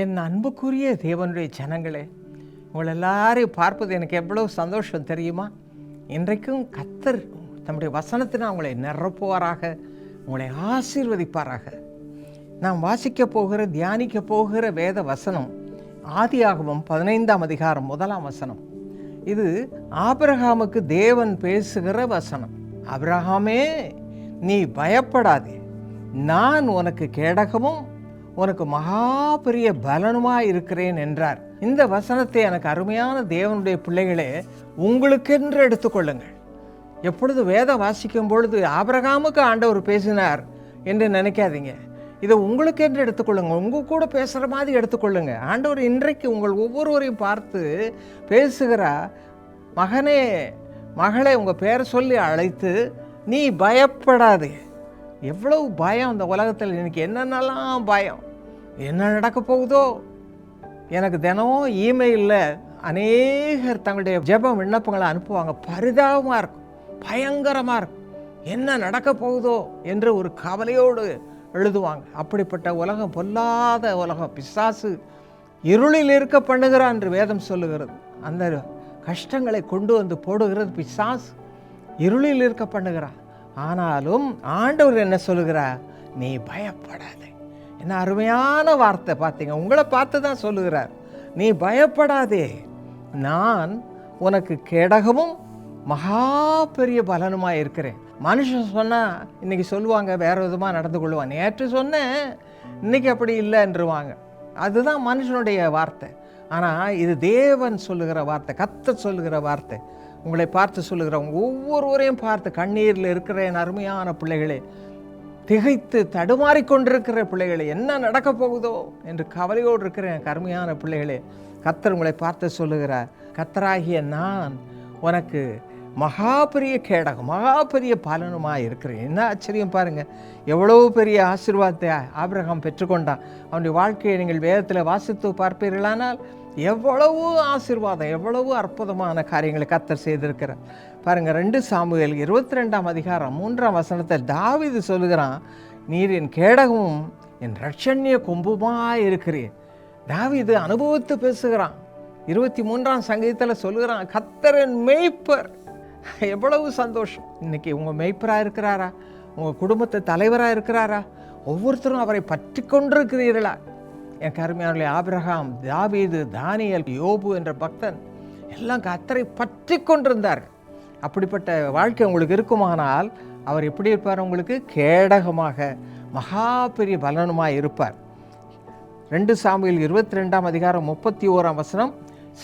என் அன்புக்குரிய தேவனுடைய ஜனங்களே உங்கள் எல்லாரையும் பார்ப்பது எனக்கு எவ்வளோ சந்தோஷம் தெரியுமா? இன்றைக்கும் கத்தர் தம்முடைய வசனத்தினால் உங்களை நிரப்புவாராக உங்களை ஆசீர்வதிப்பாராக. நாம் வாசிக்க போகிற தியானிக்க போகிற வேத வசனம் ஆதியாகவும் பதினைந்தாம் அதிகாரம் முதலாம் வசனம். இது ஆபிரகாமுக்கு தேவன் பேசுகிற வசனம். ஆபிரகாமே நீ பயப்படாதே. நான் உனக்கு கேடகமும் உனக்கு மகா பெரிய பலனுமாய் இருக்கிறேன் என்றார். இந்த வசனத்தை எனக்கு அருமையான தேவனுடைய பிள்ளைகளே உங்களுக்கென்று எடுத்துக்கொள்ளுங்கள். எப்பொழுது வேதம் வாசிக்கும் பொழுது ஆபிரகாமுக்கு ஆண்டவர் பேசினார் என்று நினைக்காதீங்க. இதை உங்களுக்கென்று எடுத்துக்கொள்ளுங்க. உங்கள் கூட பேசுகிற மாதிரி எடுத்துக்கொள்ளுங்க. ஆண்டவர் இன்றைக்கு உங்கள் ஒவ்வொருவரையும் பார்த்து பேசுகிறா மகனே மகளை உங்கள் பேரை சொல்லி அழைத்து நீ பயப்படாதே. எவ்வளவு பயம் இந்த உலகத்தில். எனக்கு என்னென்னலாம் பயம்? என்ன நடக்க போகுதோ? எனக்கு தினமும் இமெயிலில் அநேகர் தங்களுடைய ஜெபம் விண்ணப்பங்களை அனுப்புவாங்க. பரிதாபமாக இருக்கும். பயங்கரமாக இருக்கும். என்ன நடக்க போகுதோ என்று ஒரு கவலையோடு எழுதுவாங்க. அப்படிப்பட்ட உலகம் பொல்லாத உலகம். பிசாசு இருளில் இருக்க பண்ணுகிறான் என்று வேதம் சொல்லுகிறது. அந்த கஷ்டங்களை கொண்டு வந்து போடுகிறது பிசாசு. இருளில் இருக்க பண்ணுகிறான் ஆனாலும் ஆண்டவர் என்ன சொல்லுகிறார்? நீ பயப்படாதே. என்ன அருமையான வார்த்தை பார்த்தீங்க. உங்களை பார்த்து தான் சொல்லுகிறார். நீ பயப்படாதே. நான் உனக்கு கேடகமும் மகா பெரிய பலனுமாக இருக்கிறேன். மனுஷன் சொன்னால் இன்னைக்கு சொல்லுவாங்க வேறு விதமாக நடந்து கொள்வான். நேற்று சொன்னேன் இன்னைக்கு அப்படி இல்லைன்றுவாங்க அதுதான் மனுஷனுடைய வார்த்தை. ஆனால் இது தேவன் சொல்லுகிற வார்த்தை கத்த சொல்லுகிற வார்த்தை. உங்களை பார்த்து சொல்லுகிறவங்க ஒவ்வொருவரையும் பார்த்து கண்ணீரில் இருக்கிற என் அருமையான பிள்ளைகளே திகைத்து தடுமாறி கொண்டிருக்கிற பிள்ளைகளே என்ன நடக்க போகுதோ என்று கவலையோடு இருக்கிற என் கருமையான பிள்ளைகளே கத்தர் உங்களை பார்த்து சொல்லுகிறார் கத்தராகிய நான் உனக்கு மகா பெரிய கேடகம் மகா பெரிய பலனுமாக இருக்கிறேன். என்ன ஆச்சரியம் பாருங்கள் எவ்வளோ பெரிய ஆசீர்வாதத்தை ஆபிரகாம் பெற்றுக்கொண்டான். அவனுடைய வாழ்க்கையை நீங்கள் வேதத்தில் வாசித்து பார்ப்பீர்களானால் எவ்வளவு ஆசீர்வாதம் எவ்வளவு அற்புதமான காரியங்களை கத்தர் செய்திருக்கிறார். பாருங்கள் ரெண்டு சாமுவேல் இருபத்தி ரெண்டாம் அதிகாரம் மூன்றாம் வசனத்தை தாவிது சொல்லுகிறான் நீர் என் கேடகமும் என் ரட்சண்ய கொம்புமாய் இருக்கிறேன் தாவிது அனுபவித்து பேசுகிறான். இருபத்தி மூன்றாம் சங்கீதத்தில் சொல்லுகிறான் கத்தரன் மெய்ப்பர். எவ்வளவு சந்தோஷம். இன்னைக்கு உங்கள் மெய்ப்பராக இருக்கிறாரா? உங்கள் குடும்பத்து தலைவராக இருக்கிறாரா? ஒவ்வொருத்தரும் அவரை பற்றி கொண்டிருக்கிறீர்களா? என் கருமையானே ஆபிரகாம் தாவீது தானியல் யோபு என்ற பக்தன் எல்லாம் கத்தரை பற்றி கொண்டிருந்தார்கள். அப்படிப்பட்ட வாழ்க்கை உங்களுக்கு இருக்குமானால் அவர் எப்படி இருப்பார் உங்களுக்கு? கேடகமாக மகா பெரிய பலனுமாக இருப்பார். ரெண்டு சாமியில் இருபத்தி ரெண்டாம் அதிகாரம் முப்பத்தி ஓராம் வசனம்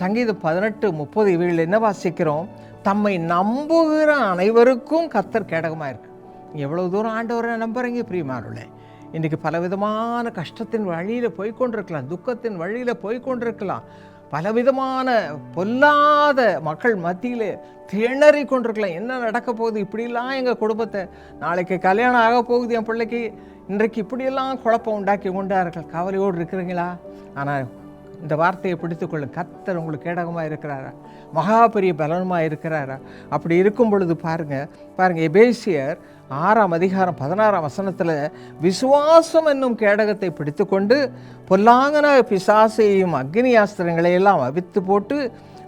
சங்கீதம் பதினெட்டு முப்பது இவைகள் என்ன வாசிக்கிறோம்? தம்மை நம்புகிற அனைவருக்கும் கத்தர் கேடகமாக இருக்கு எவ்வளோ தூரம் ஆண்டவரை நம்புறீங்க பிரியமானவர்களே. இன்றைக்கி பலவிதமான கஷ்டத்தின் வழியில் போய்க்கொண்டிருக்கலாம் துக்கத்தின் வழியில் போய்க்கொண்டிருக்கலாம். பலவிதமான பொல்லாத மக்கள் மத்தியில் திணறி கொண்டிருக்கலாம். என்ன நடக்க போகுது? இப்படிலாம் எங்கள் குடும்பத்தை நாளைக்கு கல்யாணம் ஆக போகுது என் பிள்ளைக்கு. இன்றைக்கு இப்படியெல்லாம் குழப்பம் உண்டாக்கி கொண்டார்கள். கவலையோடு இருக்கிறீங்களா? ஆனால் இந்த வார்த்தையை பிடித்துக்கொள்ளும் கத்தர் உங்களுக்கு கேடகமாக இருக்கிறாரா? மகா பெரிய பலனமாக இருக்கிறாரா? அப்படி இருக்கும் பொழுது பாருங்கள் பாருங்கள் எபேசியர் ஆறாம் அதிகாரம் பதினாறாம் வசனத்தில் விசுவாசம் என்னும் கேடகத்தை பிடித்துக்கொண்டு பொல்லாங்கன பிசாசையும் அக்னி ஆஸ்திரங்களை எல்லாம் அவித்து போட்டு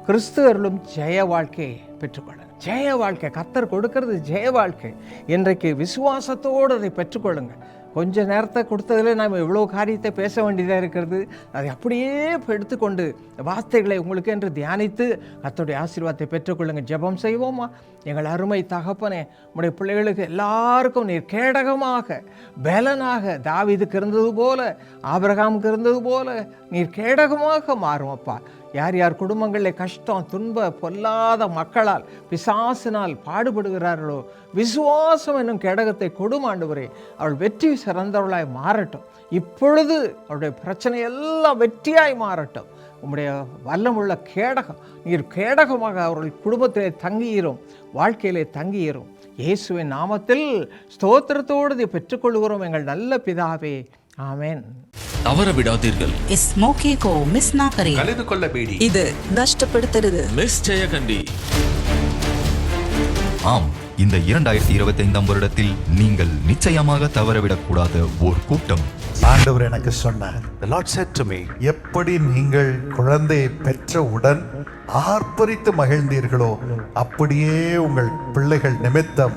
கிறிஸ்துவர்களும் ஜெய வாழ்க்கையை பெற்றுக்கொள்ள ஜெய வாழ்க்கை கத்தர் கொடுக்கறது ஜெய வாழ்க்கை. இன்றைக்கு விசுவாசத்தோடு அதை பெற்றுக்கொள்ளுங்க. கொஞ்ச நேரத்தை கொடுத்ததில் நாம் இவ்வளோ காரியத்தை பேச வேண்டியதாக இருக்கிறது. அதை அப்படியே எடுத்துக்கொண்டு வார்த்தைகளை உங்களுக்கு என்று தியானித்து கத்தருடைய ஆசீர்வாதத்தை பெற்றுக்கொள்ளுங்க. ஜெபம் செய்வோமா? எங்கள் அருமை தகப்பனே உடைய பிள்ளைகளுக்கு எல்லாருக்கும் நீர் கேடகமாக பலனாக தாவிதுக்கு இருந்தது போல ஆபிரகாமுக்கு இருந்தது போல நீர் கேடகமாக மாறும் அப்பா. யார் யார் குடும்பங்களில் கஷ்டம் துன்ப பொல்லாத மக்களால் பிசாசினால் பாடுபடுகிறார்களோ விசுவாசம் என்னும் கேடகத்தை கொடுமாண்டுவரே அவள் வெற்றி சிறந்தவளாய் மாறட்டும். இப்பொழுது அவருடைய பிரச்சனை எல்லாம் வெற்றியாய் மாறட்டும். உம்முடைய வல்லமுள்ள கேடகம் நீர் கேடகமாக அவர்கள் குடும்பத்திலே தங்கியிரும் வாழ்க்கையிலே தங்கியிரும். இயேசுவின் நாமத்தில் ஸ்தோத்திரத்தோடு இதை பெற்றுக்கொள்கிறோம். எங்கள் நல்ல பிதாவே ஆமேன். தவற விடாதீர்கள். इस मौके को मिस ना கலந்து கொள்ள பேடி. இது நஷ்டப்படுத்துறது மிஸ் ஜெயகண்டி. ஆம் இந்த இரண்டாயிரத்தி இருபத்தி ஐந்தாம் வருடத்தில் நீங்கள் நிச்சயமாக தவறவிடக்கூடாத ஓர் கூட்டம். ஆண்டவர் எனக்கு சொன்னார் The Lord எப்படி நீங்கள் குழந்தையை பெற்றவுடன் ஆர்ப்பரித்து மகிழ்ந்தீர்களோ அப்படியே உங்கள் பிள்ளைகள் நிமித்தம்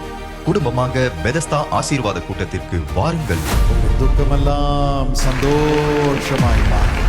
குடும்பமாக பெதஸ்தா ஆசீர்வாத கூட்டத்திற்கு வாருங்கள். துக்கமெல்லாம் சந்தோஷமாய் மாறும்.